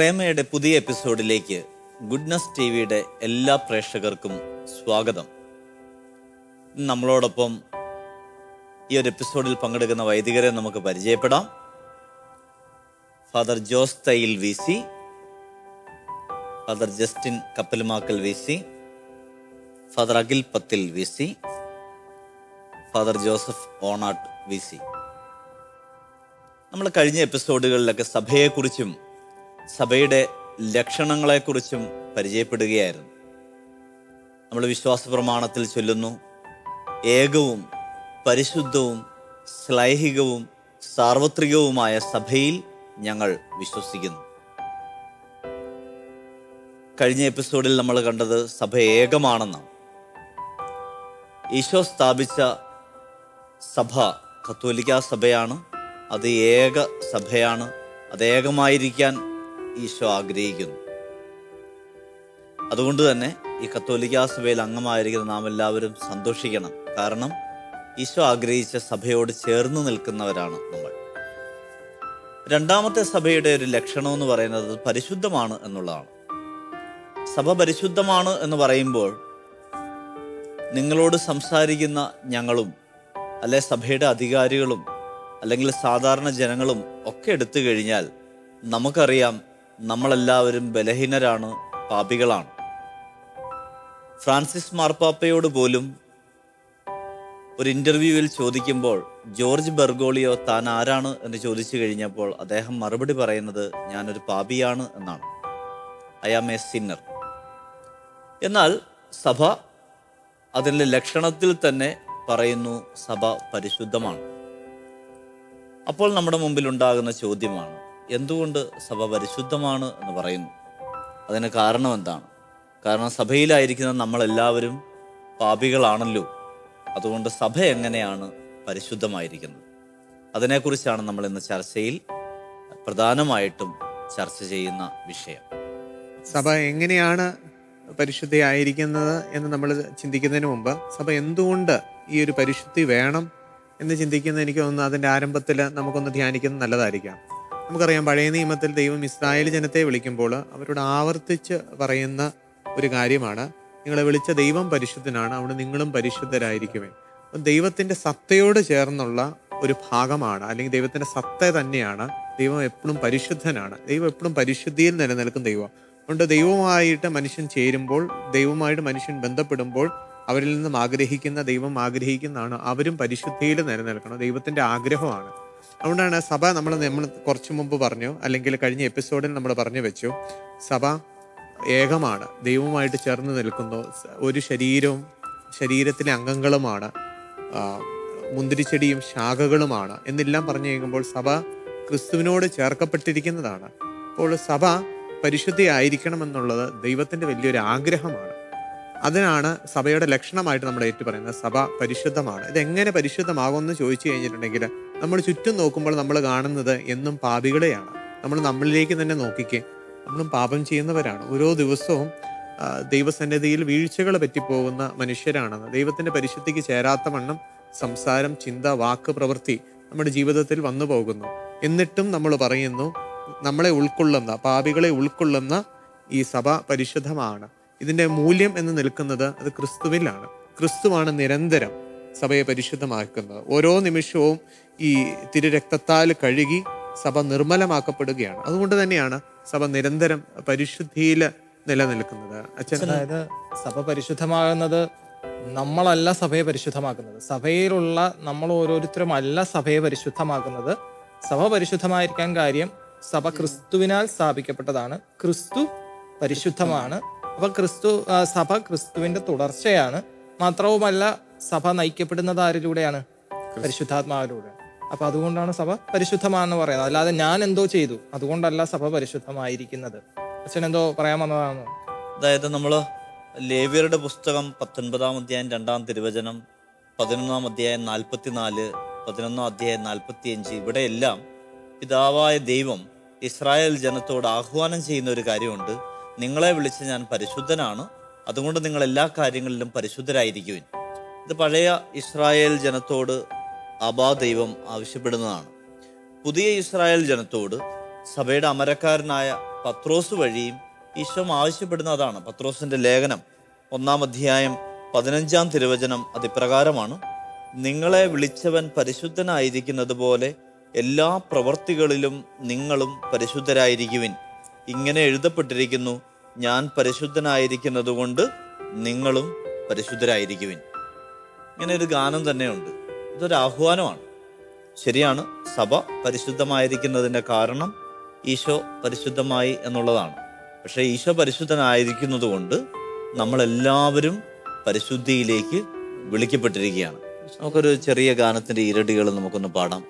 റേമയുടെ പുതിയ എപ്പിസോഡിലേക്ക് goodness T വിയുടെ എല്ലാ പ്രേക്ഷകർക്കും സ്വാഗതം. നമ്മളോടൊപ്പം ഈ ഒരു എപ്പിസോഡിൽ പങ്കെടുക്കുന്ന വൈദികരെ നമുക്ക് പരിചയപ്പെടാം. Father Jose Thayyil V C father Justin Kappalmakkal V C father Akhil Pathil V C father Joseph Onattu V C നമ്മൾ കഴിഞ്ഞ എപ്പിസോഡുകളിലൊക്കെ സഭയെക്കുറിച്ചും സഭയുടെ ലക്ഷണങ്ങളെക്കുറിച്ചും പരിചയപ്പെടുകയായിരുന്നു. നമ്മൾ വിശ്വാസ പ്രമാണത്തിൽ ചൊല്ലുന്നു ഏകവും പരിശുദ്ധവും ശ്ലൈഹികവും സാർവത്രികവുമായ സഭയിൽ ഞങ്ങൾ വിശ്വസിക്കുന്നു. കഴിഞ്ഞ എപ്പിസോഡിൽ നമ്മൾ കണ്ടത് സഭ ഏകമാണെന്നാണ്. ഈശോ സ്ഥാപിച്ച സഭ കത്തോലിക്ക സഭയാണ് അത് ഏക സഭയാണ് അത് ഏകമായിരിക്കാൻ ഈശോ ആഗ്രഹിക്കുന്നു. അതുകൊണ്ട് തന്നെ ഈ കത്തോലിക്കാ സഭയിൽ അംഗമായിരിക്കുന്ന നാം എല്ലാവരും സന്തോഷിക്കണം. കാരണം ഈശോ ആഗ്രഹിച്ച സഭയോട് ചേർന്ന് നിൽക്കുന്നവരാണ് നമ്മൾ. രണ്ടാമത്തെ സഭയുടെ ഒരു ലക്ഷണം എന്ന് പറയുന്നത് പരിശുദ്ധമാണ് എന്നുള്ളതാണ്. സഭ പരിശുദ്ധമാണ് എന്ന് പറയുമ്പോൾ നിങ്ങളോട് സംസാരിക്കുന്ന ഞങ്ങളും അല്ലെ സഭയുടെ അധികാരികളും അല്ലെങ്കിൽ സാധാരണ ജനങ്ങളും ഒക്കെ എടുത്തു കഴിഞ്ഞാൽ നമുക്കറിയാം നമ്മളെല്ലാവരും ബലഹീനരാണ് പാപികളാണ്. ഫ്രാൻസിസ് മാർപ്പാപ്പയോട് പോലും ഒരു ഇന്റർവ്യൂവിൽ ചോദിക്കുമ്പോൾ ജോർജ് ബെർഗോളിയോ താൻ ആരാണ് എന്ന് ചോദിച്ചു കഴിഞ്ഞപ്പോൾ അദ്ദേഹം മറുപടി പറയുന്നത് ഞാനൊരു പാപിയാണ് എന്നാണ്. I am a sinner. എന്നാൽ സഭ അതിന്റെ ലക്ഷണത്തിൽ തന്നെ പറയുന്നു സഭ പരിശുദ്ധമാണ്. അപ്പോൾ നമ്മുടെ മുമ്പിൽ ഉണ്ടാകുന്ന ചോദ്യമാണ് എന്തുകൊണ്ട് സഭ പരിശുദ്ധമാണ് എന്ന് പറയുന്നു. അതിന് കാരണം എന്താണ്? കാരണം സഭയിലായിരിക്കുന്ന നമ്മളെല്ലാവരും പാപികളാണല്ലോ. അതുകൊണ്ട് സഭ എങ്ങനെയാണ് പരിശുദ്ധമായിരിക്കുന്നത്? അതിനെക്കുറിച്ചാണ് നമ്മൾ ഇന്ന് ചർച്ചയിൽ പ്രധാനമായിട്ടും ചർച്ച ചെയ്യുന്ന വിഷയം. സഭ എങ്ങനെയാണ് പരിശുദ്ധയായിരിക്കുന്നത് എന്ന് നമ്മൾ ചിന്തിക്കുന്നതിന് മുമ്പ് സഭ എന്തുകൊണ്ട് ഈ ഒരു പരിശുദ്ധി വേണം എന്ന് ചിന്തിക്കുന്ന എനിക്ക് തോന്നുന്നു അതിന്റെ ആരംഭത്തിൽ നമുക്കൊന്ന് ധ്യാനിക്കുന്നത് നല്ലതായിരിക്കാം. നമുക്കറിയാം പഴയ നിയമത്തിൽ ദൈവം ഇസ്രായേൽ ജനത്തെ വിളിക്കുമ്പോൾ അവരോട് ആവർത്തിച്ച് പറയുന്ന ഒരു കാര്യമാണ്. നിങ്ങളെ വിളിച്ച ദൈവം പരിശുദ്ധനാണ് അവിടെ നിങ്ങളും പരിശുദ്ധരായിരിക്കുമേ അപ്പം ദൈവത്തിന്റെ സത്തയോട് ചേർന്നുള്ള ഒരു ഭാഗമാണ് അല്ലെങ്കിൽ ദൈവത്തിന്റെ സത്ത തന്നെയാണ്. ദൈവം എപ്പോഴും പരിശുദ്ധനാണ്. ദൈവം എപ്പോഴും പരിശുദ്ധിയിൽ നിലനിൽക്കും ദൈവം. അതുകൊണ്ട് ദൈവമായിട്ട് മനുഷ്യൻ ചേരുമ്പോൾ ദൈവമായിട്ട് മനുഷ്യൻ ബന്ധപ്പെടുമ്പോൾ അവരിൽ നിന്നും ആഗ്രഹിക്കുന്ന ദൈവം ആഗ്രഹിക്കുന്നതാണ് അവരും പരിശുദ്ധിയിൽ നിലനിൽക്കണം. ദൈവത്തിന്റെ ആഗ്രഹമാണ്. അതുകൊണ്ടാണ് സഭ നമ്മൾ നമ്മൾ കുറച്ചു മുമ്പ് പറഞ്ഞു അല്ലെങ്കിൽ കഴിഞ്ഞ എപ്പിസോഡിൽ നമ്മൾ പറഞ്ഞു വെച്ചു സഭ ഏകമാണ് ദൈവവുമായിട്ട് ചേർന്ന് നിൽക്കുന്നു ഒരു ശരീരവും ശരീരത്തിലെ അംഗങ്ങളുമാണ് മുന്തിരിച്ചെടിയും ശാഖകളുമാണ് എന്നെല്ലാം പറഞ്ഞു കഴിയുമ്പോൾ സഭ ക്രിസ്തുവിനോട് ചേർക്കപ്പെട്ടിരിക്കുന്നതാണ്. അപ്പോൾ സഭ പരിശുദ്ധിയായിരിക്കണം എന്നുള്ളത് ദൈവത്തിന്റെ വലിയൊരു ആഗ്രഹമാണ്. അതിനാണ് സഭയുടെ ലക്ഷണമായിട്ട് നമ്മൾ ഏറ്റു പറയുന്നത്. സഭ പരിശുദ്ധമാണ്. ഇതെങ്ങനെ പരിശുദ്ധമാകുമെന്ന് ചോദിച്ചു കഴിഞ്ഞിട്ടുണ്ടെങ്കിൽ നമ്മൾ ചുറ്റും നോക്കുമ്പോൾ നമ്മൾ കാണുന്നത് എന്നും പാപികളെയാണ്. നമ്മൾ നമ്മളിലേക്ക് തന്നെ നോക്കിക്കേ. നമ്മളും പാപം ചെയ്യുന്നവരാണ്. ഓരോ ദിവസവും ദൈവസന്നിധിയിൽ വീഴ്ചകൾ പറ്റിപ്പോകുന്ന മനുഷ്യരാണെന്ന്. ദൈവത്തിന്റെ പരിശുദ്ധിക്ക് ചേരാത്ത വണ്ണം സംസാരം ചിന്ത വാക്ക് പ്രവൃത്തി നമ്മുടെ ജീവിതത്തിൽ വന്നു പോകുന്നു. എന്നിട്ടും നമ്മൾ പറയുന്നു നമ്മളെ ഉൾക്കൊള്ളുന്ന പാപികളെ ഉൾക്കൊള്ളുന്ന ഈ സഭ പരിശുദ്ധമാണ്. ഇതിന്റെ മൂല്യം എന്ന് നിൽക്കുന്നത് അത് ക്രിസ്തുവിലാണ്. ക്രിസ്തുവാണ് നിരന്തരം സഭയെ പരിശുദ്ധമാക്കുന്നത് ഓരോ നിമിഷവും ഈ തിരുരക്തത്താൽ കഴുകി സഭ നിർമ്മലമാക്കപ്പെടുകയാണ്. അതുകൊണ്ട് തന്നെയാണ് സഭ നിരന്തരം പരിശുദ്ധിയിൽ നിലനിൽക്കുന്നത്. അച്ഛൻ അതായത് സഭ പരിശുദ്ധമാകുന്നത് നമ്മളല്ല സഭയെ പരിശുദ്ധമാക്കുന്നത്. സഭയിലുള്ള നമ്മൾ ഓരോരുത്തരും അല്ല സഭയെ പരിശുദ്ധമാക്കുന്നത്. സഭ പരിശുദ്ധമായിരിക്കാൻ കാര്യം സഭ ക്രിസ്തുവിനാൽ സ്ഥാപിക്കപ്പെട്ടതാണ്. ക്രിസ്തു പരിശുദ്ധമാണ്. അപ്പൊ ക്രിസ്തു സഭ ക്രിസ്തുവിന്റെ തുടർച്ചയാണ്. മാത്രവുമല്ല സഭ നയിക്കപ്പെടുന്നത് ആരിലൂടെയാണ്? പരിശുദ്ധാത്മാവിലൂടെ. അപ്പൊ അതുകൊണ്ടാണ് സഭ പരിശുദ്ധമാണെന്ന് പറയുന്നത്. അല്ലാതെ ഞാൻ എന്തോ ചെയ്തു. അതുകൊണ്ടല്ല സഭ പരിശുദ്ധമായിരിക്കുന്നത്. അച്ഛൻ എന്തോ പറയാൻ വന്നതാണോ? അതായത് നമ്മൾ ലേവിയറുടെ പുസ്തകം പത്തൊൻപതാം അധ്യായം രണ്ടാം തിരുവചനം പതിനൊന്നാം അധ്യായം നാൽപ്പത്തിനാല് പതിനൊന്നാം അധ്യായം നാൽപ്പത്തിയഞ്ച് ഇവിടെയെല്ലാം പിതാവായ ദൈവം ഇസ്രായേൽ ജനത്തോട് ആഹ്വാനം ചെയ്യുന്ന ഒരു കാര്യമുണ്ട്. നിങ്ങളെ വിളിച്ച് ഞാൻ പരിശുദ്ധനാണ്. അതുകൊണ്ട് നിങ്ങൾ എല്ലാ കാര്യങ്ങളിലും പരിശുദ്ധരായിരിക്കുവിൻ. ഇത് പഴയ ഇസ്രായേൽ ജനത്തോട് അബാ ദൈവം ആവശ്യപ്പെടുന്നതാണ്. പുതിയ ഇസ്രായേൽ ജനത്തോട് സഭയുടെ അമരക്കാരനായ പത്രോസ് വഴിയും ഈശോ ആവശ്യപ്പെടുന്ന അതാണ് പത്രോസിന്റെ ലേഖനം ഒന്നാം അധ്യായം പതിനഞ്ചാം തിരുവചനം അതിപ്രകാരമാണ്. നിങ്ങളെ വിളിച്ചവൻ പരിശുദ്ധനായിരിക്കുന്നത് പോലെ എല്ലാ പ്രവർത്തികളിലും നിങ്ങളും പരിശുദ്ധരായിരിക്കുവിൻ. ഇങ്ങനെ എഴുതപ്പെട്ടിരിക്കുന്നു ഞാൻ പരിശുദ്ധനായിരിക്കുന്നത് കൊണ്ട് നിങ്ങളും പരിശുദ്ധരായിരിക്കുവിൻ. ഇങ്ങനെ ഒരു ഗാനം തന്നെയുണ്ട്. ഇതൊരു ആഹ്വാനമാണ്. ശരിയാണ് സഭ പരിശുദ്ധമായിരിക്കുന്നതിന്റെ കാരണം ഈശോ പരിശുദ്ധമായി എന്നുള്ളതാണ്. പക്ഷേ ഈശോ പരിശുദ്ധനായിരിക്കുന്നത് കൊണ്ട് നമ്മളെല്ലാവരും പരിശുദ്ധിയിലേക്ക് വിളിക്കപ്പെട്ടിരിക്കുകയാണ്. നമുക്കൊരു ചെറിയ ഗാനത്തിന്റെ ഇരടികൾ നമുക്കൊന്ന് പാടാം.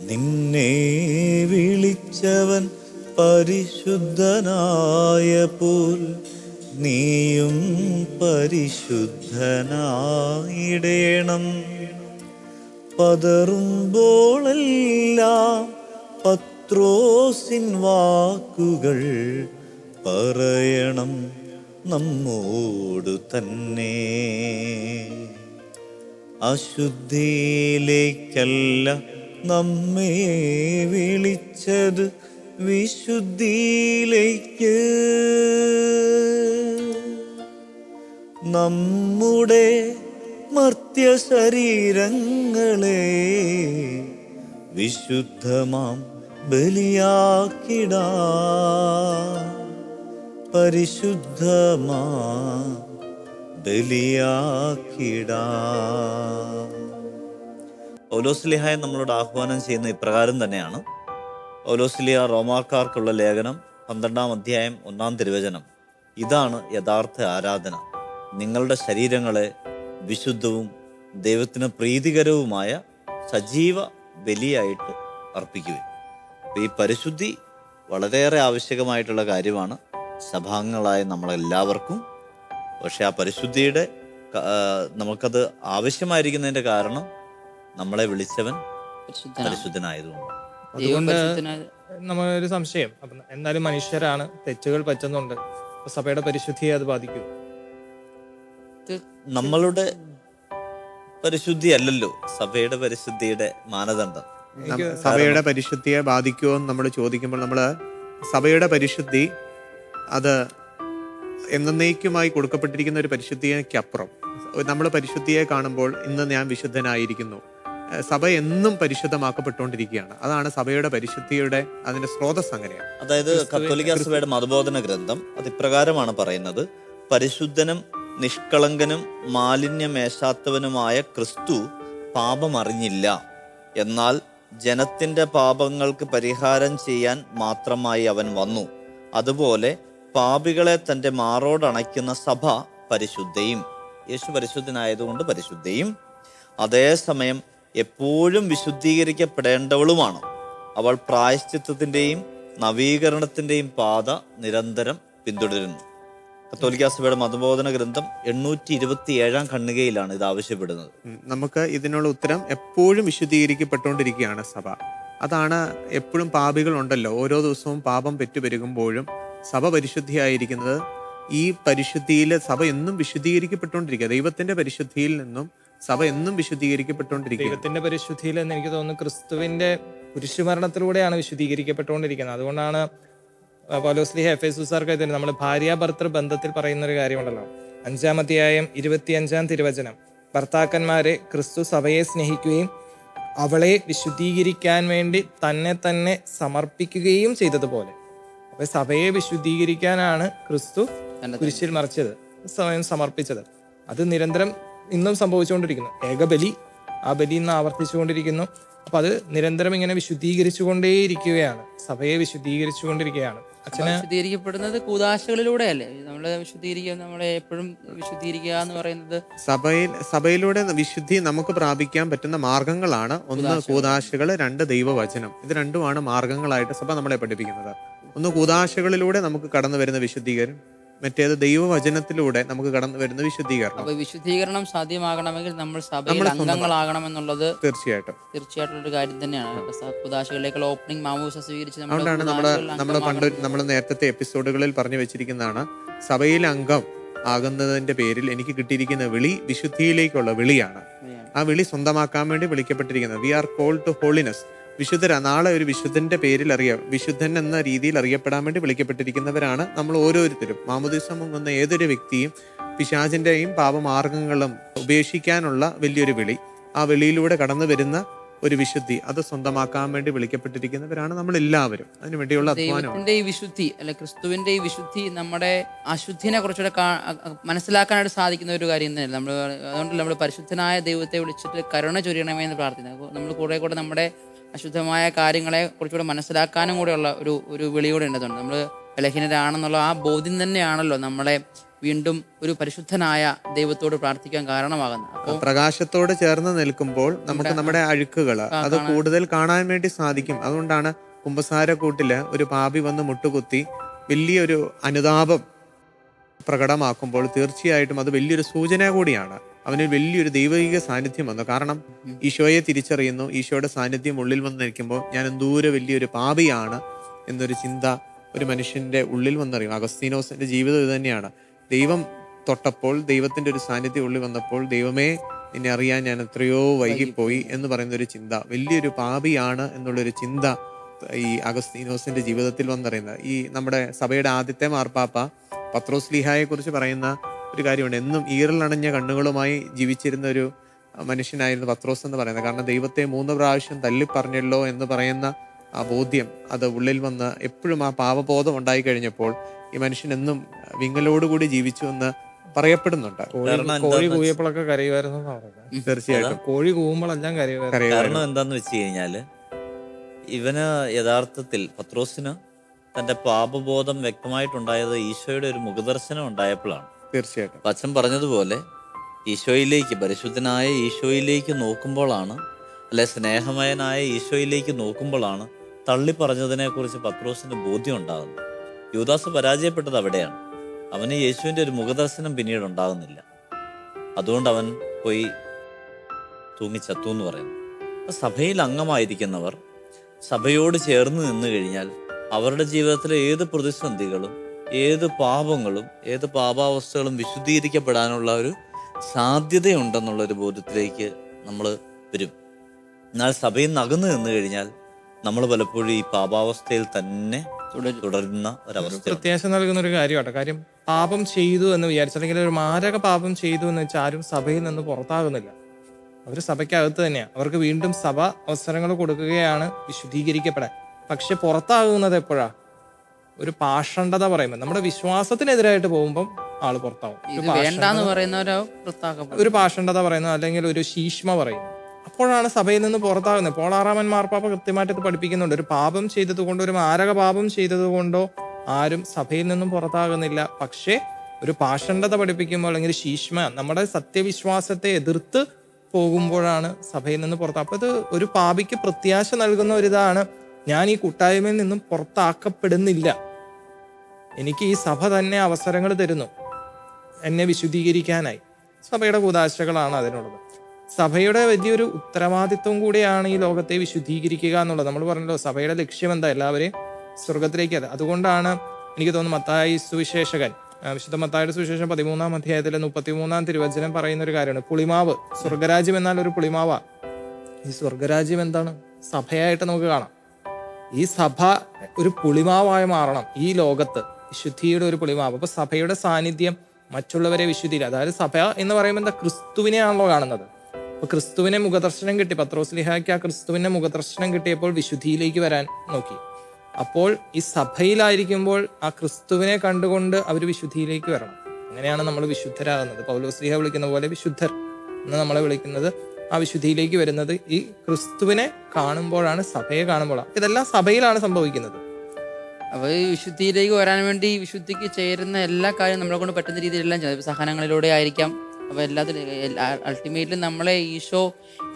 നിന്നെ വിളിച്ചവൻ പരിശുദ്ധനായ പോൽ നീയും പരിശുദ്ധനായിടേണം. പതറുമ്പോളെല്ലാം പത്രോസിൻ വാക്കുകൾ പറയണം നമ്മോട് തന്നെ. അശുദ്ധിയിലേക്കല്ല നമ്മെ വിളിച്ചത് വിശുദ്ധിയിലേക്ക് നമ്മുടെ മർത്യശരീരങ്ങളെ വിശുദ്ധമാം ബലിയാക്കിട. പരിശുദ്ധമാ ബലിയാക്കിട. പൗലോസ്ലിഹായ നമ്മളോട് ആഹ്വാനം ചെയ്യുന്ന ഇപ്രകാരം തന്നെയാണ്. പൗലോസ്ലിയ റോമാക്കാർക്കുള്ള ലേഖനം പന്ത്രണ്ടാം അധ്യായം ഒന്നാം തിരുവചനം. ഇതാണ് യഥാർത്ഥ ആരാധന. നിങ്ങളുടെ ശരീരങ്ങളെ വിശുദ്ധവും ദൈവത്തിന് പ്രീതികരവുമായ സജീവ ബലിയായിട്ട് അർപ്പിക്കുവിൻ. അപ്പോൾ ഈ പരിശുദ്ധി വളരെയേറെ ആവശ്യകമായിട്ടുള്ള കാര്യമാണ്. സഭാംഗങ്ങളായ നമ്മളെല്ലാവർക്കും. പക്ഷെ ആ പരിശുദ്ധിയുടെ നമുക്കത് ആവശ്യമായിരിക്കുന്നതിന്റെ കാരണം നമ്മളെ വിളിച്ചവൻ പരിശുദ്ധനായതുകൊണ്ട് അതുകൊണ്ട് നമ്മളൊരു സംശയം. അപ്പം എന്നാലും മനുഷ്യരാണ്. തെറ്റുകൾ പറ്റുന്നുണ്ട്. സഭയുടെ പരിശുദ്ധിയെ അത് ബാധിക്കും. നമ്മളുടെ പരിശുദ്ധി അല്ലല്ലോ. സഭയുടെ പരിശുദ്ധിയുടെ മാനദണ്ഡം. സഭയുടെ പരിശുദ്ധിയെ ബാധിക്കുമോ എന്ന് നമ്മൾ ചോദിക്കുമ്പോൾ നമ്മൾ സഭയുടെ പരിശുദ്ധി അത് എന്നേക്കുമായി കൊടുക്കപ്പെട്ടിരിക്കുന്ന ഒരു പരിശുദ്ധിക്കപ്പുറം നമ്മൾ പരിശുദ്ധിയെ കാണുമ്പോൾ ഇന്ന് ഞാൻ വിശുദ്ധനായിരിക്കുന്നു. സഭ എന്നും പരിശുദ്ധമാക്കപ്പെട്ടുകൊണ്ടിരിക്കുകയാണ്. അതാണ് സഭയുടെ പരിശുദ്ധിയുടെ അതിന്റെ സ്രോതസ് അങ്ങനെയാണ്. അതായത് കത്തോലിക്ക സഭയുടെ മതബോധന ഗ്രന്ഥം അത് ഇപ്രകാരമാണ് പറയുന്നത്. പരിശുദ്ധനും നിഷ്കളങ്കനും മാലിന്യമേശാത്തവനുമായ ക്രിസ്തു പാപമറിഞ്ഞില്ല എന്നാൽ ജനത്തിന്റെ പാപങ്ങൾക്ക് പരിഹാരം ചെയ്യാൻ മാത്രമായി അവൻ വന്നു. അതുപോലെ പാപികളെ തന്റെ മാറോടണയ്ക്കുന്ന സഭ പരിശുദ്ധയും. യേശു പരിശുദ്ധനായതുകൊണ്ട് പരിശുദ്ധയും. അതേസമയം എപ്പോഴും വിശുദ്ധീകരിക്കപ്പെടേണ്ടവളുമാണ്. അവൾ പ്രായശ്ചിത്വത്തിന്റെയും നവീകരണത്തിന്റെയും പാത നിരന്തരം പിന്തുടരുന്നു. കത്തോലിക്ക സഭയുടെ മതബോധന ഗ്രന്ഥം എണ്ണൂറ്റി ഇരുപത്തി ഏഴാം ഖണ്ണികയിലാണ് ഇത് ആവശ്യപ്പെടുന്നത്. നമുക്ക് ഇതിനുള്ള ഉത്തരം എപ്പോഴും വിശുദ്ധീകരിക്കപ്പെട്ടുകൊണ്ടിരിക്കുകയാണ് സഭ. അതാണ് എപ്പോഴും പാപികൾ ഉണ്ടല്ലോ ഓരോ ദിവസവും പാപം പെറ്റുപെരുകുമ്പോഴും സഭ പരിശുദ്ധിയായിരിക്കുന്നത് ഈ പരിശുദ്ധിയിൽ സഭ എന്നും വിശുദ്ധീകരിക്കപ്പെട്ടുകൊണ്ടിരിക്കുക. ദൈവത്തിന്റെ പരിശുദ്ധിയിൽ നിന്നും സഭ എന്നും വിശുദ്ധീകരിക്കപ്പെട്ടുകൊണ്ടിരിക്കുക ദൈവത്തിന്റെ പരിശുദ്ധിയിൽ എന്ന് എനിക്ക് തോന്നുന്നു ക്രിസ്തുവിന്റെ കുരിശുമരണത്തിലൂടെയാണ് വിശുദ്ധീകരിക്കപ്പെട്ടുകൊണ്ടിരിക്കുന്നത്. അതുകൊണ്ടാണ് പൗലോസ്ലി ഹെഫേസുസാർക്ക് സാർക്ക് ഇതിന് നമ്മൾ ഭാര്യ ഭർത്തൃ ബന്ധത്തിൽ പറയുന്ന ഒരു കാര്യമുണ്ടല്ലോ. അഞ്ചാം അധ്യായം ഇരുപത്തിയഞ്ചാം തിരുവചനം. ഭർത്താക്കന്മാരെ ക്രിസ്തു സഭയെ സ്നേഹിക്കുകയും അവളെ വിശുദ്ധീകരിക്കാൻ വേണ്ടി തന്നെ തന്നെ സമർപ്പിക്കുകയും ചെയ്തതുപോലെ. അപ്പൊ സഭയെ വിശുദ്ധീകരിക്കാനാണ് ക്രിസ്തു കുരിശിൽ മറിച്ചത് സ്വയം സമർപ്പിച്ചത്. അത് നിരന്തരം ഇന്നും സംഭവിച്ചുകൊണ്ടിരിക്കുന്നു. ഏകബലി ആ ബലി ഇന്ന് ആവർത്തിച്ചുകൊണ്ടിരിക്കുന്നു. അപ്പൊ അത് നിരന്തരം ഇങ്ങനെ വിശുദ്ധീകരിച്ചുകൊണ്ടേയിരിക്കുകയാണ്. സഭയെ വിശുദ്ധീകരിച്ചുകൊണ്ടിരിക്കുകയാണ്. അച്ഛന് വിശുദ്ധീകരിക്കപ്പെടുന്നത് കൂതാശകളിലൂടെയല്ലേ നമ്മളെ വിശുദ്ധീകരിക്കുക നമ്മളെ എപ്പോഴും വിശുദ്ധീകരിക്കുക എന്ന് പറയുന്നത് സഭയിൽ സഭയിലൂടെ വിശുദ്ധി നമുക്ക് പ്രാപിക്കാൻ പറ്റുന്ന മാർഗങ്ങളാണ് ഒന്ന് കൂതാശകൾ. രണ്ട് ദൈവവചനം. ഇത് രണ്ടുമാണ് മാർഗങ്ങളായിട്ട് സഭ നമ്മളെ പഠിപ്പിക്കുന്നത്. ഒന്ന് കൂതാശകളിലൂടെ നമുക്ക് കടന്നു വരുന്ന വിശുദ്ധീകരണം. മറ്റേത് ദൈവവചനത്തിലൂടെ നമുക്ക് കടന്നു വരുന്ന വിശുദ്ധീകരണം. അപ്പൊ വിശുദ്ധീകരണം സാധ്യമാകണമെങ്കിൽ നമ്മൾ സഭയിൽ അംഗങ്ങളാകണം എന്നുള്ളത് തീർച്ചയായിട്ടും. തീർച്ചയായിട്ടും ഒരു കാര്യം തന്നെയാണ്. കുദാശകളിലേക്കുള്ള ഓപ്പണിംഗ് മാമൂസ സ്വീകരിച്ച് അതുകൊണ്ടാണ് നമ്മുടെ നമ്മുടെ നമ്മൾ പണ്ട് നമ്മൾ നേരത്തെ എപ്പിസോഡുകളിൽ പറഞ്ഞു വെച്ചിരിക്കുന്നതാണ് സഭയിൽ അംഗം ആകുന്നതിന്റെ പേരിൽ എനിക്ക് കിട്ടിയിരിക്കുന്ന വിളി വിശുദ്ധിയിലേക്കുള്ള വിളിയാണ്. ആ വിളി സ്വന്തമാക്കാൻ വേണ്ടി വിളിക്കപ്പെട്ടിരിക്കുന്നത്. We are call to holiness വിശുദ്ധര നാളെ ഒരു വിശുദ്ധന്റെ പേരിൽ അറിയാം വിശുദ്ധൻ എന്ന രീതിയിൽ അറിയപ്പെടാൻ വേണ്ടി വിളിക്കപ്പെട്ടിരിക്കുന്നവരാണ് നമ്മൾ ഓരോരുത്തരും. മാമുദിസം മുങ്ങുന്ന ഏതൊരു വ്യക്തിയും പിശാചിന്റെയും പാപമാർഗങ്ങളും ഉപേക്ഷിക്കാനുള്ള വലിയൊരു വിളി. ആ വിളിയിലൂടെ കടന്നു വരുന്ന ഒരു വിശുദ്ധി അത് സ്വന്തമാക്കാൻ വേണ്ടി വിളിക്കപ്പെട്ടിരിക്കുന്നവരാണ് നമ്മൾ എല്ലാവരും അതിനു വേണ്ടിയുള്ള അധ്വാനമാണ് ഈ വിശുദ്ധി അല്ലെ ക്രിസ്തുവിന്റെ ഈ വിശുദ്ധി നമ്മുടെ അശുദ്ധിനെ കുറച്ചുകൂടെ മനസ്സിലാക്കാനായിട്ട് സാധിക്കുന്ന ഒരു കാര്യം തന്നെയാണ് നമ്മൾ അതുകൊണ്ട് നമ്മൾ പരിശുദ്ധനായ ദൈവത്തെ വിളിച്ചിട്ട് കരുണ ചൊരിയണമേ എന്ന് പ്രാർത്ഥിക്കുന്നത്. നമ്മൾ കൂടെ കൂടെ നമ്മുടെ അശുദ്ധമായ കാര്യങ്ങളെ കുറച്ചുകൂടെ മനസ്സിലാക്കാനും കൂടെയുള്ള ഒരു ഒരു വിളി കൂടെ ഉണ്ടെന്നുണ്ട് നമ്മൾ ബലഹീനരാണെന്നുള്ള ആ ബോധ്യം തന്നെയാണല്ലോ നമ്മളെ വീണ്ടും ഒരു പരിശുദ്ധനായ ദൈവത്തോട് പ്രാർത്ഥിക്കാൻ കാരണമാകുന്നത്. അപ്പോൾ പ്രകാശത്തോട് ചേർന്ന് നിൽക്കുമ്പോൾ നമുക്ക് നമ്മുടെ അഴുക്കുകൾ അത് കൂടുതൽ കാണാൻ വേണ്ടി സാധിക്കും. അതുകൊണ്ടാണ് കുമ്പസാര കൂട്ടിൽ ഒരു പാപി വന്ന് മുട്ടുകുത്തി വലിയൊരു അനുതാപം പ്രകടമാക്കുമ്പോൾ തീർച്ചയായിട്ടും അത് വലിയൊരു സൂചന കൂടിയാണ്. അവന് വലിയൊരു ദൈവിക സാന്നിധ്യം വന്നു. കാരണം ഈശോയെ തിരിച്ചറിയുന്നു. ഈശോയുടെ സാന്നിധ്യം ഉള്ളിൽ വന്ന് നിൽക്കുമ്പോൾ ഞാൻ എന്തോരം വലിയൊരു പാപിയാണ് എന്നൊരു ചിന്ത ഒരു മനുഷ്യന്റെ ഉള്ളിൽ വന്നറിയും. അഗസ്തീനോസിന്റെ ജീവിതം ഇത് തന്നെയാണ്. ദൈവം തൊട്ടപ്പോൾ ദൈവത്തിന്റെ ഒരു സാന്നിധ്യം ഉള്ളിൽ വന്നപ്പോൾ ദൈവമേ എന്നെ അറിയാൻ ഞാൻ എത്രയോ വൈകിപ്പോയി എന്ന് പറയുന്ന ഒരു ചിന്ത വലിയൊരു പാപിയാണ് എന്നുള്ളൊരു ചിന്ത ഈ അഗസ്തീനോസിന്റെ ജീവിതത്തിൽ വന്നറിയുന്നത്. ഈ നമ്മുടെ സഭയുടെ ആദ്യത്തെ മാർപ്പാപ്പ പത്രോസ് ലീഹായെ കുറിച്ച് പറയുന്ന ഒരു കാര്യമുണ്ട്. എന്നും ഈറലണഞ്ഞ കണ്ണുകളുമായി ജീവിച്ചിരുന്ന ഒരു മനുഷ്യനായിരുന്നു പത്രോസ് എന്ന് പറയുന്നത്. കാരണം ദൈവത്തെ മൂന്ന് പ്രാവശ്യം തല്ലിപ്പറഞ്ഞല്ലോ എന്ന് പറയുന്ന ആ ബോധ്യം അത് ഉള്ളിൽ വന്ന് എപ്പോഴും ആ പാപബോധം ഉണ്ടായി കഴിഞ്ഞപ്പോൾ ഈ മനുഷ്യൻ എന്നും വിങ്ങലോടുകൂടി ജീവിച്ചു എന്ന് പറയപ്പെടുന്നുണ്ട്. കോഴി കൂയപ്പോഴൊക്കെ കരയുമായിരുന്നു തീർച്ചയായിട്ടും. കോഴി കൂവുമ്പോഴെല്ലാം കരയുമായിരുന്നു. കാരണം. എന്താന്ന് വെച്ച് കഴിഞ്ഞാൽ ഇവന് യഥാർത്ഥത്തിൽ പത്രോസിന് തന്റെ പാപബോധം വ്യക്തമായിട്ടുണ്ടായത് ഈശോയുടെ ഒരു മുഖദർശനം ഉണ്ടായപ്പോഴാണ്. തീർച്ചയായിട്ടും. അച്ഛൻ പറഞ്ഞതുപോലെ ഈശോയിലേക്ക് പരിശുദ്ധനായ ഈശോയിലേക്ക് നോക്കുമ്പോഴാണ് അല്ലെ സ്നേഹമയനായ ഈശോയിലേക്ക് നോക്കുമ്പോഴാണ് തള്ളി പറഞ്ഞതിനെ കുറിച്ച് പത്രോസിന് ബോധ്യം ഉണ്ടാകുന്നത്. യുവദാസ് പരാജയപ്പെട്ടത് അവിടെയാണ്. അവന് യേശുവിന്റെ ഒരു മുഖദർശനം പിന്നീട് ഉണ്ടാകുന്നില്ല. അതുകൊണ്ട് അവൻ പോയി തൂങ്ങിച്ചത്തു എന്ന് പറയുന്നു. സഭയിൽ അംഗമായിരിക്കുന്നവർ സഭയോട് ചേർന്ന് നിന്ന് കഴിഞ്ഞാൽ അവരുടെ ജീവിതത്തിലെ ഏത് പ്രതിസന്ധികളും ഏത് പാപങ്ങളും ഏത് പാപാവസ്ഥകളും വിശുദ്ധീകരിക്കപ്പെടാനുള്ള ഒരു സാധ്യതയുണ്ടെന്നുള്ള ഒരു ബോധ്യത്തിലേക്ക് നമ്മൾ വരും. എന്നാൽ സഭയിൽ നിന്ന് അകന്നു നിന്ന് കഴിഞ്ഞാൽ നമ്മൾ പലപ്പോഴും ഈ പാപാവസ്ഥയിൽ തന്നെ തുടരും. തുടരുന്ന ഒരവസ്ഥ പ്രത്യാശ നൽകുന്ന ഒരു കാര്യമാണ് കാര്യം പാപം ചെയ്തു എന്ന് വിചാരിച്ചു അല്ലെങ്കിൽ ഒരു മാരക പാപം ചെയ്തു എന്ന് വെച്ചാൽ ആരും സഭയിൽ നിന്ന് പുറത്താകുന്നില്ല. അവർ സഭയ്ക്കകത്ത് തന്നെയാണ് അവർക്ക് വീണ്ടും സഭ അവസരങ്ങൾ കൊടുക്കുകയാണ് വിശുദ്ധീകരിക്കപ്പെടാൻ. പക്ഷെ പുറത്താകുന്നത് എപ്പോഴാ? ഒരു പാഷണ്ഡത പറയുമ്പോൾ നമ്മുടെ വിശ്വാസത്തിനെതിരായിട്ട് പോകുമ്പോൾ ആൾ പുറത്താവും. ഒരു വേണ്ടാന്ന് പാഷണ്ഡത- പറയുന്നവരോ പുറത്താക്കപ്പെടും ഒരു പാഷണ്ഡത പറയുന്നു അല്ലെങ്കിൽ ഒരു ശീഷ്മ പറയും അപ്പോഴാണ് സഭയിൽ നിന്ന് പുറത്താകുന്നത്. പോളാറാമൻ മാർപ്പാപ്പ കൃത്യമായിട്ട് ഇത് പഠിപ്പിക്കുന്നുണ്ട്. ഒരു പാപം ചെയ്തത് കൊണ്ടോ ഒരു മാരക പാപം ചെയ്തത് കൊണ്ടോ ആരും സഭയിൽ നിന്നും പുറത്താകുന്നില്ല. പക്ഷേ ഒരു പാഷണ്ഡത പഠിപ്പിക്കുമ്പോൾ അല്ലെങ്കിൽ ശീഷ്മ നമ്മുടെ സത്യവിശ്വാസത്തെ എതിർത്ത് പോകുമ്പോഴാണ് സഭയിൽ നിന്ന് പുറത്ത് അപ്പൊ ഇത് ഒരു പാപിക്ക് പ്രത്യാശ നൽകുന്ന ഒരിതാണ്. ഞാൻ ഈ കൂട്ടായ്മയിൽ നിന്നും പുറത്താക്കപ്പെടുന്നില്ല. എനിക്ക് ഈ സഭ തന്നെ അവസരങ്ങൾ തരുന്നു. എന്നെ വിശുദ്ധീകരിക്കാനായി. സഭയുടെ കൂതാശകളാണ് അതിനുള്ളത്. സഭയുടെ വലിയൊരു ഉത്തരവാദിത്വം കൂടിയാണ് ഈ ലോകത്തെ വിശുദ്ധീകരിക്കുക എന്നുള്ളത്. നമ്മൾ പറഞ്ഞല്ലോ സഭയുടെ ലക്ഷ്യം എന്താ? എല്ലാവരെയും സ്വർഗത്തിലേക്ക്. അത് അതുകൊണ്ടാണ് എനിക്ക് തോന്നുന്നു മത്തായി സുവിശേഷകൻ വിശുദ്ധ മത്തായുടെ സുവിശേഷം പതിമൂന്നാം അധ്യായത്തിലെ മുപ്പത്തിമൂന്നാം തിരുവചനം പറയുന്ന ഒരു കാര്യമാണ്. പുളിമാവ് സ്വർഗരാജ്യം എന്നാൽ ഒരു പുളിമാവാ. ഈ സ്വർഗരാജ്യം എന്താണ്? സഭയായിട്ട് നമുക്ക് കാണാം. ഈ സഭ ഒരു പുളിമാവായി മാറണം ഈ ലോകത്ത്. വിശുദ്ധിയുടെ ഒരു പൊളിവാണ് അപ്പൊ സഭയുടെ സാന്നിധ്യം മറ്റുള്ളവരെ വിശുദ്ധിയിൽ അതായത് സഭ എന്ന് പറയുമ്പോൾ എന്താ ക്രിസ്തുവിനെയാണല്ലോ കാണുന്നത്. അപ്പൊ ക്രിസ്തുവിനെ മുഖദർശനം കിട്ടി. പത്രോസ് ലിഹായ്ക്ക് ആ ക്രിസ്തുവിനെ മുഖദർശനം കിട്ടിയപ്പോൾ വിശുദ്ധിയിലേക്ക് വരാൻ നോക്കി. അപ്പോൾ ഈ സഭയിലായിരിക്കുമ്പോൾ ആ ക്രിസ്തുവിനെ കണ്ടുകൊണ്ട് അവർ വിശുദ്ധിയിലേക്ക് വരണം. അങ്ങനെയാണ് നമ്മൾ വിശുദ്ധരാകുന്നത്. പൗലോസ്ലിഹ വിളിക്കുന്ന പോലെ വിശുദ്ധർ എന്ന് നമ്മളെ വിളിക്കുന്നത് ആ വിശുദ്ധിയിലേക്ക് വരുന്നത് ഈ ക്രിസ്തുവിനെ കാണുമ്പോഴാണ് സഭയെ കാണുമ്പോഴാണ്. ഇതെല്ലാം സഭയിലാണ് സംഭവിക്കുന്നത്. അപ്പൊ ഈ വിശുദ്ധിയിലേക്ക് വരാൻ വേണ്ടി വിശുദ്ധിക്ക് ചേരുന്ന എല്ലാ കാര്യവും നമ്മളെ കൊണ്ട് പറ്റുന്ന രീതിയിലെല്ലാം ചെയ്യും സഹനങ്ങളിലൂടെ ആയിരിക്കാം. അപ്പൊ എല്ലാത്തിലും അൾട്ടിമേറ്റ്ലി നമ്മളെ ഈശോ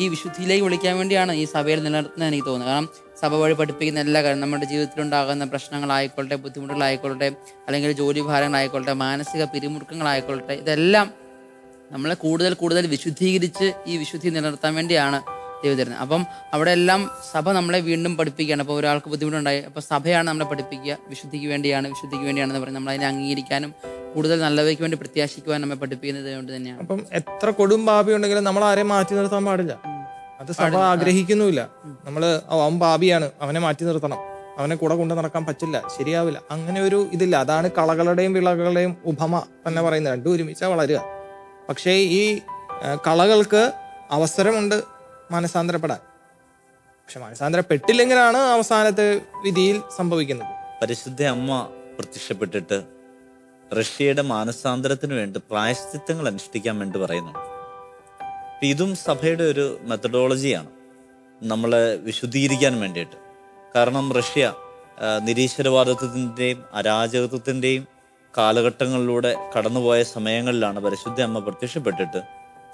ഈ വിശുദ്ധിയിലേക്ക് വിളിക്കാൻ വേണ്ടിയാണ് ഈ സഭയിൽ നിലനിർത്തുന്നത് എനിക്ക് തോന്നുന്നത്. കാരണം സഭ വഴി പഠിപ്പിക്കുന്ന എല്ലാ കാര്യം നമ്മുടെ ജീവിതത്തിലുണ്ടാകുന്ന പ്രശ്നങ്ങളായിക്കോട്ടെ ബുദ്ധിമുട്ടുകളായിക്കോട്ടെ അല്ലെങ്കിൽ ജോലി ഭാരങ്ങളായിക്കോട്ടെ മാനസിക പിരിമുറുക്കങ്ങളായിക്കോട്ടെ ഇതെല്ലാം നമ്മളെ കൂടുതൽ കൂടുതൽ വിശുദ്ധീകരിച്ച് ഈ വിശുദ്ധി നിലനിർത്താൻ വേണ്ടിയാണ് ദൈവം തരുന്നത് അപ്പം അവിടെ എല്ലാം സഭ നമ്മളെ വീണ്ടും പഠിപ്പിക്കുകയാണ്. അപ്പോൾ ഒരാൾക്ക് ബുദ്ധിമുട്ടുണ്ടായി അപ്പോൾ സഭയാണ് നമ്മളെ പഠിപ്പിക്കുക. വിശുദ്ധിക്ക് വേണ്ടിയാണ് വിശുദ്ധിക്ക് വേണ്ടിയാണെന്ന് പറഞ്ഞ് നമ്മൾ അതിനെ അംഗീകരിക്കാനും കൂടുതൽ നല്ലവയ്ക്ക് വേണ്ടി പ്രത്യാശിക്കുവാൻ നമ്മെ പഠിപ്പിക്കുന്നത് കൊണ്ട് തന്നെയാണ്. അപ്പം എത്ര കൊടും പാപി ഉണ്ടെങ്കിലും നമ്മൾ ആരെയും മാറ്റി നിർത്താൻ പാടില്ല. അത് സഭ ആഗ്രഹിക്കുന്നുമില്ല. നമ്മൾ "ഓ, അവൻ പാപിയാണ് അവനെ മാറ്റി നിർത്തണം. അവനെ കൂടെ കൊണ്ട് നടക്കാൻ പറ്റില്ല ശരിയാവില്ല. അങ്ങനെ ഒരു ഇതില്ല. അതാണ് കളകളുടെയും വിളകളുടെയും ഉപമ തന്നെ പറയുന്നത്. രണ്ടും ഒരുമിച്ചാ വളരുക. പക്ഷേ ഈ കളകൾക്ക് അവസരമുണ്ട് മനസാന്തരപ്പെടാൻ. പക്ഷെ മനസാന്തരപ്പെട്ടില്ലെങ്കിലാണ് അവസാനത്തെ വിധിയിൽ സംഭവിക്കുന്നത്. പരിശുദ്ധ അമ്മ പ്രത്യക്ഷപ്പെട്ടിട്ട് റഷ്യയുടെ മാനസാന്തരത്തിന് വേണ്ടി പ്രായശ്ചിത്തങ്ങൾ അനുഷ്ഠിക്കാൻ വേണ്ടി പറയുന്നുണ്ട് ഇതും സഭയുടെ ഒരു മെത്തഡോളജിയാണ് നമ്മളെ വിശുദ്ധീകരിക്കാൻ വേണ്ടിയിട്ട്. കാരണം റഷ്യ നിരീശ്വരവാദത്വത്തിന്റെയും അരാജകത്വത്തിന്റെയും കാലഘട്ടങ്ങളിലൂടെ കടന്നുപോയ സമയങ്ങളിലാണ് പരിശുദ്ധ അമ്മ പ്രത്യക്ഷപ്പെട്ടിട്ട്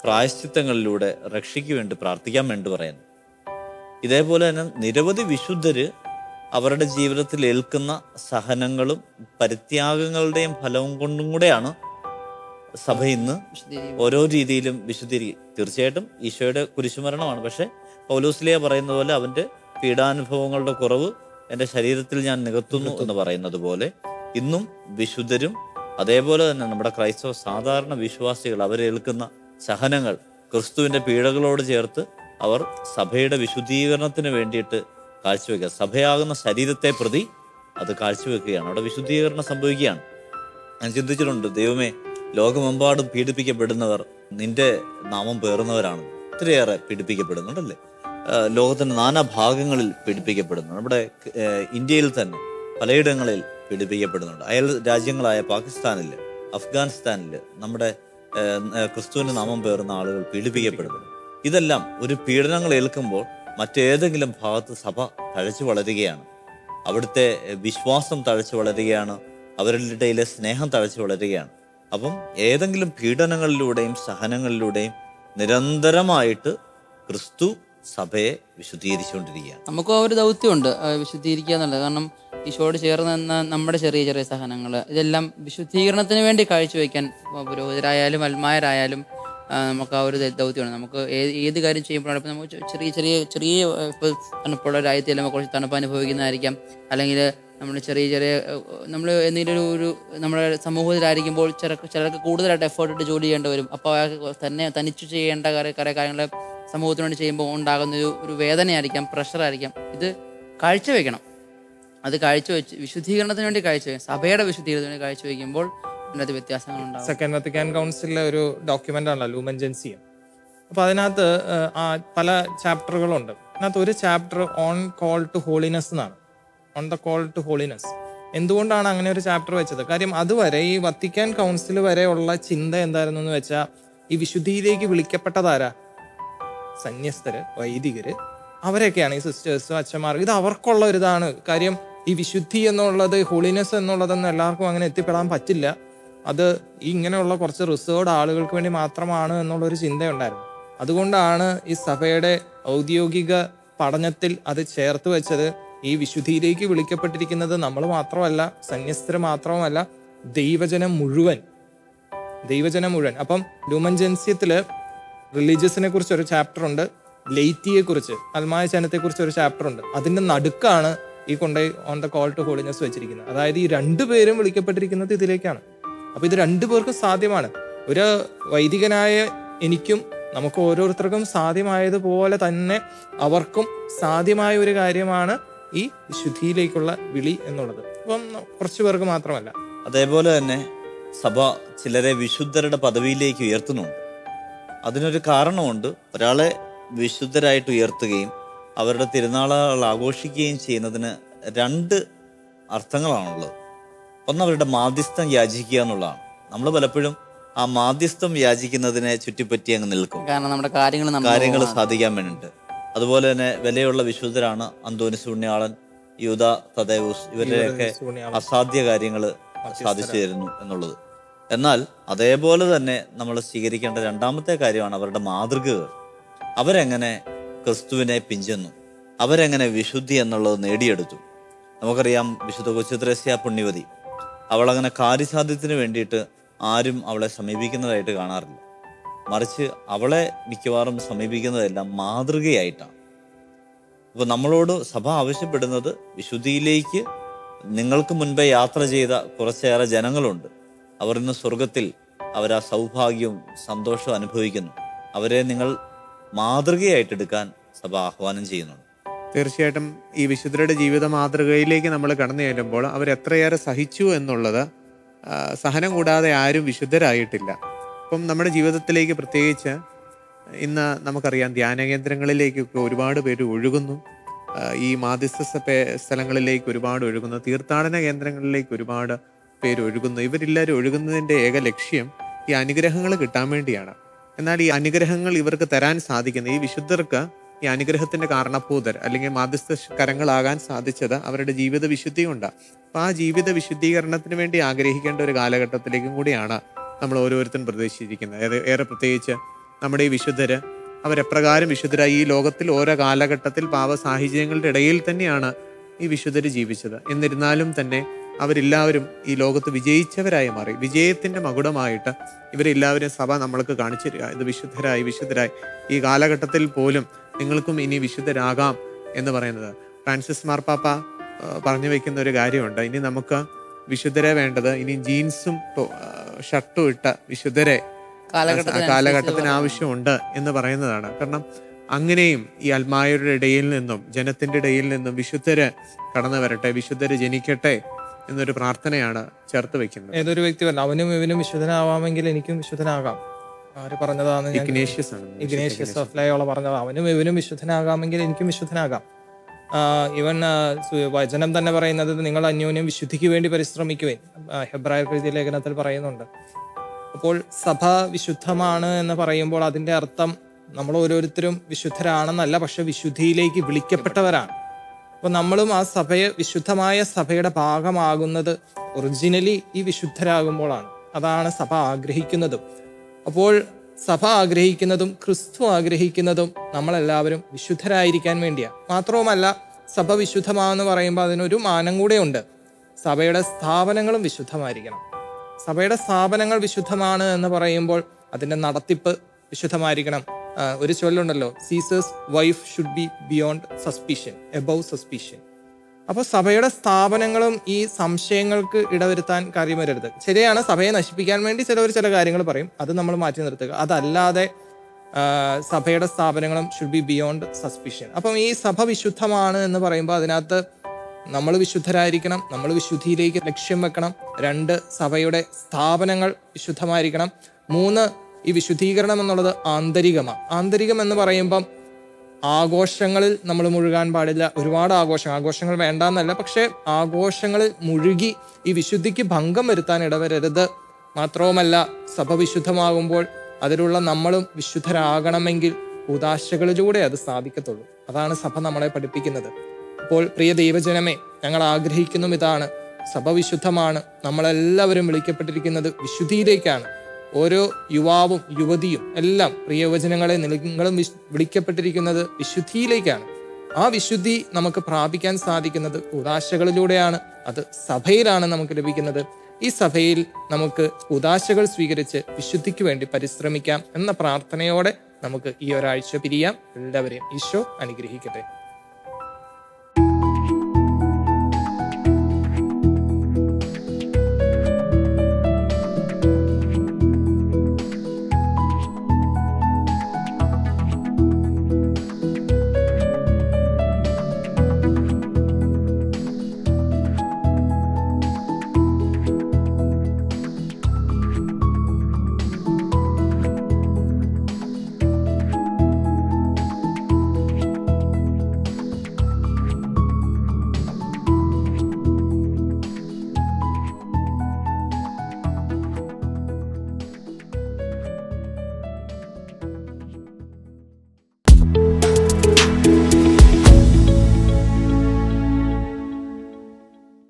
പ്രായശ്ചിത്തങ്ങളിലൂടെ രക്ഷയ്ക്ക് വേണ്ടി പ്രാർത്ഥിക്കാൻ വേണ്ടി പറയുന്നു. ഇതേപോലെ തന്നെ നിരവധി വിശുദ്ധര് അവരുടെ ജീവിതത്തിൽ ഏൽക്കുന്ന സഹനങ്ങളും പരിത്യാഗങ്ങളുടെയും ഫലവും കൊണ്ടും കൂടെയാണ് സഭ ഇന്ന് ഓരോ രീതിയിലും വിശുദ്ധീകരിക്കും തീർച്ചയായിട്ടും ഈശോയുടെ കുരിശുമരണമാണ്. പക്ഷെ പൗലോസ്ലിയ പറയുന്ന പോലെ അവന്റെ പീഡാനുഭവങ്ങളുടെ കുറവ് എന്റെ ശരീരത്തിൽ ഞാൻ നികത്തുന്നു എന്ന് പറയുന്നത് പോലെ ഇന്നും വിശുദ്ധരും അതേപോലെ തന്നെ നമ്മുടെ ക്രൈസ്തവ സാധാരണ വിശ്വാസികൾ അവരേൽക്കുന്ന സഹനങ്ങൾ ക്രിസ്തുവിന്റെ പീഡകളോട് ചേർത്ത് അവർ സഭയുടെ വിശുദ്ധീകരണത്തിന് വേണ്ടിയിട്ട് കാഴ്ചവെക്കുക. സഭയാകുന്ന ശരീരത്തെ പ്രതി അത് കാഴ്ചവെക്കുകയാണ്. അവിടെ വിശുദ്ധീകരണം സംഭവിക്കുകയാണ്. ഞാൻ ചിന്തിച്ചിട്ടുണ്ട് ദൈവമേ ലോകമെമ്പാടും പീഡിപ്പിക്കപ്പെടുന്നവർ നിന്റെ നാമം പേറുന്നവരാണ്. ഒത്തിരിയേറെ പീഡിപ്പിക്കപ്പെടുന്നുണ്ടല്ലേ? ലോകത്തിന്റെ നാനാ ഭാഗങ്ങളിൽ പീഡിപ്പിക്കപ്പെടുന്നു. നമ്മുടെ ഇന്ത്യയിൽ തന്നെ പലയിടങ്ങളിൽ പീഡിപ്പിക്കപ്പെടുന്നുണ്ട്. അയൽ രാജ്യങ്ങളായ പാകിസ്ഥാനിൽ അഫ്ഗാനിസ്ഥാനിൽ നമ്മുടെ ക്രിസ്തുവിന്റെ നാമം പേറുന്ന ആളുകൾ പീഡിപ്പിക്കപ്പെടുന്നു. ഇതെല്ലാം ഒരു പീഡനങ്ങൾ ഏൽക്കുമ്പോൾ മറ്റേതെങ്കിലും ഭാഗത്ത് സഭ തഴച്ചു വളരുകയാണ്. അവിടുത്തെ വിശ്വാസം തഴച്ചു വളരുകയാണ്. അവരുടെ ഇടയിലെ സ്നേഹം തഴച്ചു വളരുകയാണ്. അപ്പം ഏതെങ്കിലും പീഡനങ്ങളിലൂടെയും സഹനങ്ങളിലൂടെയും നിരന്തരമായിട്ട് ക്രിസ്തു സഭയെ വിശുദ്ധീകരിച്ചുകൊണ്ടിരിക്കുകയാണ്. നമുക്കും ആ ഒരു ദൗത്യമുണ്ട് വിശുദ്ധീകരിക്കുക എന്നുള്ളത്. കാരണം ഈശോയോട് ചേർന്ന് നിന്ന നമ്മുടെ ചെറിയ ചെറിയ സഹനങ്ങൾ ഇതെല്ലാം വിശുദ്ധീകരണത്തിന് വേണ്ടി കാഴ്ചവെക്കാൻ പുരോഹിതരായാലും അൽമായരായാലും നമുക്ക് ആ ഒരു ദൗത്യമാണ്. നമുക്ക് ഏത് ഏത് കാര്യം ചെയ്യുമ്പോഴാണ് ഇപ്പം നമുക്ക് ചെറിയ ചെറിയ ചെറിയ ഇപ്പോൾ തണുപ്പുള്ള രാജ്യത്തിൽ നമ്മൾ കുറച്ച് തണുപ്പ് അനുഭവിക്കുന്നതായിരിക്കാം. അല്ലെങ്കിൽ നമ്മൾ ചെറിയ ചെറിയ നമ്മൾ എന്തെങ്കിലും ഒരു ഒരു നമ്മുടെ സമൂഹത്തിലായിരിക്കുമ്പോൾ ചിലക്ക് ചിലർക്ക് കൂടുതലായിട്ട് എഫേർട്ട് ഇട്ട് ജോലി ചെയ്യേണ്ടി വരും. അപ്പോൾ അയാൾക്ക് തന്നെ തനിച്ചു ചെയ്യേണ്ട കുറേ കുറേ കാര്യങ്ങൾ സമൂഹത്തിന് വേണ്ടി ചെയ്യുമ്പോൾ ഉണ്ടാകുന്ന ഒരു ഒരു വേദനയായിരിക്കാം പ്രഷറായിരിക്കാം ഇത് കാഴ്ചവെക്കണം. അത് കാഴ്ചവെച്ച് വിശുദ്ധീകരണത്തിന് വേണ്ടി കാഴ്ച സഭയുടെ വിശുദ്ധീകരണത്തിന് വേണ്ടി കാഴ്ചവെക്കുമ്പോൾ അതിനകത്ത് വ്യത്യാസങ്ങളുണ്ട് സെക്കൻഡ് വത്തിക്കാൻ കൗൺസിലിലെ ഒരു ഡോക്യുമെന്റ് ആണല്ലോ ലൂമൻജൻസിയം അപ്പൊ അതിനകത്ത് പല ചാപ്റ്ററുകളുണ്ട് അതിനകത്ത് ഒരു chapter on call to holiness എന്നാണ്. On the call to holiness എന്തുകൊണ്ടാണ് അങ്ങനെ ഒരു ചാപ്റ്റർ വെച്ചത്? കാര്യം അതുവരെ ഈ വത്തിക്കാൻ കൗൺസിൽ വരെയുള്ള ചിന്ത എന്തായിരുന്നു എന്ന് വെച്ചാൽ ഈ വിശുദ്ധിയിലേക്ക് വിളിക്കപ്പെട്ടതാരാ? സന്യസ്തര് വൈദികര് അവരൊക്കെയാണ് ഈ സിസ്റ്റേഴ്സും അച്ഛന്മാർ. ഇത് അവർക്കുള്ള ഒരു ഇതാണ് കാര്യം ഈ വിശുദ്ധി എന്നുള്ളത് ഹോളിനെസ് എന്നുള്ളതൊന്നും എല്ലാവർക്കും അങ്ങനെ എത്തിപ്പെടാൻ പറ്റില്ല. അത് ഇങ്ങനെയുള്ള കുറച്ച് റിസേർവ്ഡ് ആളുകൾക്ക് വേണ്ടി മാത്രമാണ് എന്നുള്ളൊരു ചിന്തയുണ്ടായിരുന്നു. അതുകൊണ്ടാണ് ഈ സഭയുടെ ഔദ്യോഗിക പഠനത്തിൽ അത് ചേർത്ത് വെച്ചത്. ഈ വിശുദ്ധിയിലേക്ക് വിളിക്കപ്പെട്ടിരിക്കുന്നത് നമ്മൾ മാത്രമല്ല സന്യസ്തര് മാത്രവുമല്ല ദൈവജനം മുഴുവൻ. ദൈവജനം മുഴുവൻ. അപ്പം ലൂമൻജൻസ്യത്തിൽ റിലീജിയസിനെ കുറിച്ച് ഒരു ചാപ്റ്റർ ഉണ്ട് ലൈറ്റിയെ കുറിച്ച് അൽമായ ചനത്തെ കുറിച്ച് ഒരു ചാപ്റ്റർ ഉണ്ട്. അതിന്റെ നടുക്കാണ് ഈ കൊണ്ടുപോയി on the call to holiness വെച്ചിരിക്കുന്നത്. അതായത് ഈ രണ്ടുപേരും വിളിക്കപ്പെട്ടിരിക്കുന്നത് ഇതിലേക്കാണ്. അപ്പൊ ഇത് രണ്ടുപേർക്കും സാധ്യമാണ്. ഒരു വൈദികനായ എനിക്കും നമുക്ക് ഓരോരുത്തർക്കും സാധ്യമായതുപോലെ തന്നെ അവർക്കും സാധ്യമായ ഒരു കാര്യമാണ് ഈ ശുദ്ധിയിലേക്കുള്ള വിളി എന്നുള്ളത്. അപ്പം കുറച്ചു പേർക്ക് മാത്രമല്ല. അതേപോലെ തന്നെ സഭ ചിലരെ വിശുദ്ധരുടെ പദവിയിലേക്ക് ഉയർത്തുന്നുണ്ട്. അതിനൊരു കാരണമുണ്ട്. ഒരാളെ വിശുദ്ധരായിട്ട് ഉയർത്തുകയും അവരുടെ തിരുനാളുകൾ ആഘോഷിക്കുകയും ചെയ്യുന്നതിന് രണ്ട് അർത്ഥങ്ങളാണുള്ളത്. ഒന്ന് അവരുടെ മാധ്യസ്ഥം യാചിക്കുക എന്നുള്ളതാണ്. നമ്മൾ പലപ്പോഴും ആ മാധ്യസ്ഥം യാചിക്കുന്നതിനെ ചുറ്റിപ്പറ്റി അങ്ങ് നിൽക്കും. കാരണം നമ്മുടെ കാര്യങ്ങൾ കാര്യങ്ങൾ സാധിക്കാൻ വേണ്ടിയിട്ട്. അതുപോലെ തന്നെ വിലയുള്ള വിശുദ്ധരാണ് അന്തോനിസ് പുണ്യാളൻ യൂത തദേവൂസ് ഇവരുടെയൊക്കെ. അസാധ്യ കാര്യങ്ങൾ സാധിച്ചു തരുന്നു എന്നുള്ളത്. എന്നാൽ അതേപോലെ തന്നെ നമ്മൾ സ്വീകരിക്കേണ്ട രണ്ടാമത്തെ കാര്യമാണ് അവരുടെ മാതൃകകൾ. അവരെങ്ങനെ ക്രിസ്തുവിനെ പിഞ്ചെന്നു. അവരെങ്ങനെ വിശുദ്ധി എന്നുള്ളത് നേടിയെടുത്തു. നമുക്കറിയാം വിശുദ്ധ കൊച്ചുത്രേസ്യ പുണ്യവതി. അവളങ്ങനെ കാര്യസാധ്യത്തിന് വേണ്ടിയിട്ട് ആരും അവളെ സമീപിക്കുന്നതായിട്ട് കാണാറില്ല. മറിച്ച് അവളെ മിക്കവാറും സമീപിക്കുന്നതെല്ലാം മാതൃകയായിട്ടാണ്. അപ്പോൾ നമ്മളോട് സഭ ആവശ്യപ്പെടുന്നത് വിശുദ്ധിയിലേക്ക് നിങ്ങൾക്ക് മുൻപേ യാത്ര ചെയ്ത കുറച്ചേറെ ജനങ്ങളുണ്ട്. അവർ ഇന്ന് സ്വർഗത്തിൽ അവർ ആ സൗഭാഗ്യവും സന്തോഷവും അനുഭവിക്കുന്നു. അവരെ നിങ്ങൾ മാതൃകയായിട്ടെടുക്കാൻ സഭ ആഹ്വാനം ചെയ്യുന്നുണ്ട്. തീർച്ചയായിട്ടും ഈ വിശുദ്ധരുടെ ജീവിത മാതൃകയിലേക്ക് നമ്മൾ കടന്നു ചെല്ലുമ്പോൾ അവർ എത്രയേറെ സഹിച്ചു എന്നുള്ളത് സഹനം കൂടാതെ ആരും വിശുദ്ധരായിട്ടില്ല. അപ്പം നമ്മുടെ ജീവിതത്തിലേക്ക് പ്രത്യേകിച്ച് ഇന്ന് നമുക്കറിയാം ധ്യാന കേന്ദ്രങ്ങളിലേക്കൊക്കെ ഒരുപാട് പേര് ഒഴുകുന്നു. ഈ മാധ്യസ്ഥ സ്ഥലങ്ങളിലേക്ക് ഒരുപാട് ഒഴുകുന്നു. തീർത്ഥാടന കേന്ദ്രങ്ങളിലേക്ക് ഒരുപാട് പേര് ഒഴുകുന്നു. ഇവരെല്ലാവരും ഒഴുകുന്നതിന്റെ ഏക ലക്ഷ്യം ഈ അനുഗ്രഹങ്ങൾ കിട്ടാൻ വേണ്ടിയാണ്. എന്നാൽ ഈ അനുഗ്രഹങ്ങൾ ഇവർക്ക് തരാൻ സാധിക്കുന്ന ഈ വിശുദ്ധർക്ക് ഈ അനുഗ്രഹത്തിന്റെ കാരണഭൂതർ അല്ലെങ്കിൽ മാധ്യസ്ഥ കരങ്ങളാകാൻ സാധിച്ചത് അവരുടെ ജീവിത വിശുദ്ധി കൊണ്ടാണ് അപ്പൊ ആ ജീവിത വിശുദ്ധീകരണത്തിന് വേണ്ടി ആഗ്രഹിക്കേണ്ട ഒരു കാലഘട്ടത്തിലേക്കും കൂടിയാണ് നമ്മൾ ഓരോരുത്തരും പ്രതീക്ഷിച്ചിരിക്കുന്നത്. ഏറെ- പ്രത്യേകിച്ച് നമ്മുടെ ഈ വിശുദ്ധര് അവരെപ്രകാരം വിശുദ്ധരായി ഈ ലോകത്തിൽ ഓരോ കാലഘട്ടത്തിൽ പാവ സാഹചര്യങ്ങളുടെ ഇടയിൽ തന്നെയാണ് ഈ വിശുദ്ധര് ജീവിച്ചത്. എന്നിരുന്നാലും തന്നെ അവരെല്ലാവരും ഈ ലോകത്ത് വിജയിച്ചവരായി മാറി. വിജയത്തിന്റെ മകുടമായിട്ട് ഇവരെല്ലാവരും സഭ നമ്മൾക്ക് കാണിച്ചു തരിക. ഇത് വിശുദ്ധരായി വിശുദ്ധരായി ഈ കാലഘട്ടത്തിൽ പോലും നിങ്ങൾക്കും ഇനി വിശുദ്ധരാകാം എന്ന് പറയുന്നത്. ഫ്രാൻസിസ് മാർപ്പാപ്പ പറഞ്ഞു വെക്കുന്ന ഒരു കാര്യമുണ്ട്. ഇനി നമുക്ക് വിശുദ്ധരെ വേണ്ടത് ഇനി ജീൻസും ഷർട്ടും ഇട്ട വിശുദ്ധരെ കാലഘട്ടത്തിന് കാലഘട്ടത്തിന് ആവശ്യമുണ്ട് എന്ന് പറയുന്നതാണ്. കാരണം അങ്ങനെയും ഈ അൽമായരുടെ ഇടയിൽ നിന്നും ജനത്തിന്റെ ഇടയിൽ നിന്നും വിശുദ്ധര് കടന്നു വരട്ടെ വിശുദ്ധര് ജനിക്കട്ടെ എന്നൊരു പ്രാർത്ഥനയാണ് ചേർത്ത് വെക്കുന്നത്. ഏതൊരു വ്യക്തി അവനും ഇവനും വിശുദ്ധനാവാമെങ്കിൽ എനിക്കും വിശുദ്ധനാകാം. ആര് പറഞ്ഞതാണ് ഇഗ്നേഷ്യസ് ആണ് ഇഗ്നേഷ്യസ് ഓഫ് ലയോള പറഞ്ഞത്. അവനും ഇവനും വിശുദ്ധനാകാമെങ്കിൽ എനിക്കും വിശുദ്ധനാകാം. ഇവൻ വചനം തന്നെ പറയുന്നത് നിങ്ങൾ അന്യോന്യം വിശുദ്ധിക്ക് വേണ്ടി പരിശ്രമിക്കുവേൻ. ഹെബ്രായ കൃതി ലേഖനത്തിൽ പറയുന്നുണ്ട്. അപ്പോൾ സഭ വിശുദ്ധമാണ് എന്ന് പറയുമ്പോൾ അതിന്റെ അർത്ഥം നമ്മൾ ഓരോരുത്തരും വിശുദ്ധരാണെന്നല്ല പക്ഷെ വിശുദ്ധിയിലേക്ക് വിളിക്കപ്പെട്ടവരാണ്. അപ്പോൾ നമ്മളും ആ സഭയെ വിശുദ്ധമായ സഭയുടെ ഭാഗമാകുന്നത് ഒറിജിനലി ഈ വിശുദ്ധരാകുമ്പോഴാണ്. അതാണ് സഭ ആഗ്രഹിക്കുന്നതും. അപ്പോൾ സഭ ആഗ്രഹിക്കുന്നതും ക്രിസ്തു ആഗ്രഹിക്കുന്നതും നമ്മളെല്ലാവരും വിശുദ്ധരായിരിക്കാൻ വേണ്ടിയാണ് മാത്രവുമല്ല സഭ വിശുദ്ധമാണെന്ന് പറയുമ്പോൾ അതിനൊരു മാനം കൂടെ ഉണ്ട് സഭയുടെ സ്ഥാപനങ്ങളും വിശുദ്ധമായിരിക്കണം. സഭയുടെ സ്ഥാപനങ്ങൾ വിശുദ്ധമാണ് എന്ന് പറയുമ്പോൾ അതിന്റെ നടത്തിപ്പ് വിശുദ്ധമായിരിക്കണം. ഒരു ചൊല്ലുണ്ടല്ലോ Caesar's wife should be beyond suspicion above suspicion അപ്പോൾ സഭയുടെ സ്ഥാപനങ്ങളും ഈ സംശയങ്ങൾക്ക് ഇടവരുത്താൻ കാര്യം വരരുത് ശരിയാണ് സഭയെ നശിപ്പിക്കാൻ വേണ്ടി ചിലവർ ചില കാര്യങ്ങൾ പറയും. അത് നമ്മൾ മാറ്റി നിർത്തുക. അതല്ലാതെ സഭയുടെ സ്ഥാപനങ്ങളും ഷുഡ് ബി ബിയോണ്ട് സസ്പിഷ്യൻ അപ്പം ഈ സഭ വിശുദ്ധമാണ് എന്ന് പറയുമ്പോൾ അതിനകത്ത് നമ്മൾ വിശുദ്ധരായിരിക്കണം നമ്മൾ വിശുദ്ധിയിലേക്ക് ലക്ഷ്യം വെക്കണം രണ്ട് സഭയുടെ സ്ഥാപനങ്ങൾ വിശുദ്ധമായിരിക്കണം മൂന്ന് ഈ വിശുദ്ധീകരണം എന്നുള്ളത് ആന്തരികമാണ് ആന്തരികം എന്ന് പറയുമ്പം ആഘോഷങ്ങളിൽ നമ്മൾ മുഴുകാൻ പാടില്ല. ഒരുപാട് ആഘോഷങ്ങൾ. ആഘോഷങ്ങൾ വേണ്ടാന്നല്ല പക്ഷേ ആഘോഷങ്ങളിൽ മുഴുകി ഈ വിശുദ്ധിക്ക് ഭംഗം വരുത്താൻ ഇടവരരുത്. മാത്രവുമല്ല സഭ വിശുദ്ധമാകുമ്പോൾ അതിലുള്ള നമ്മളും വിശുദ്ധരാകണമെങ്കിൽ ഉദാശകളിലൂടെ അത് സാധിക്കത്തുള്ളൂ അതാണ് സഭ നമ്മളെ പഠിപ്പിക്കുന്നത്. അപ്പോൾ പ്രിയ ദൈവജനമേ ഞങ്ങൾ ആഗ്രഹിക്കുന്നു ഇതാണ്. സഭ വിശുദ്ധമാണ്. നമ്മളെല്ലാവരും വിളിക്കപ്പെട്ടിരിക്കുന്നത് വിശുദ്ധിയിലേക്കാണ്. ഓരോ യുവാവും യുവതിയും എല്ലാം പ്രിയവചനങ്ങളെ നിങ്ങളും വിളിക്കപ്പെട്ടിരിക്കുന്നത് വിശുദ്ധിയിലേക്കാണ്. ആ വിശുദ്ധി നമുക്ക് പ്രാപിക്കാൻ സാധിക്കുന്നത് ഉദാശകളിലൂടെയാണ്. അത് സഭയിലാണ് നമുക്ക് ലഭിക്കുന്നത്. ഈ സഭയിൽ നമുക്ക് ഉദാശകൾ സ്വീകരിച്ച് വിശുദ്ധിക്ക് വേണ്ടി പരിശ്രമിക്കാം എന്ന പ്രാർത്ഥനയോടെ നമുക്ക് ഈ ഒരാഴ്ച പിരിയാം. എല്ലാവരെയും ഈശോ അനുഗ്രഹിക്കട്ടെ.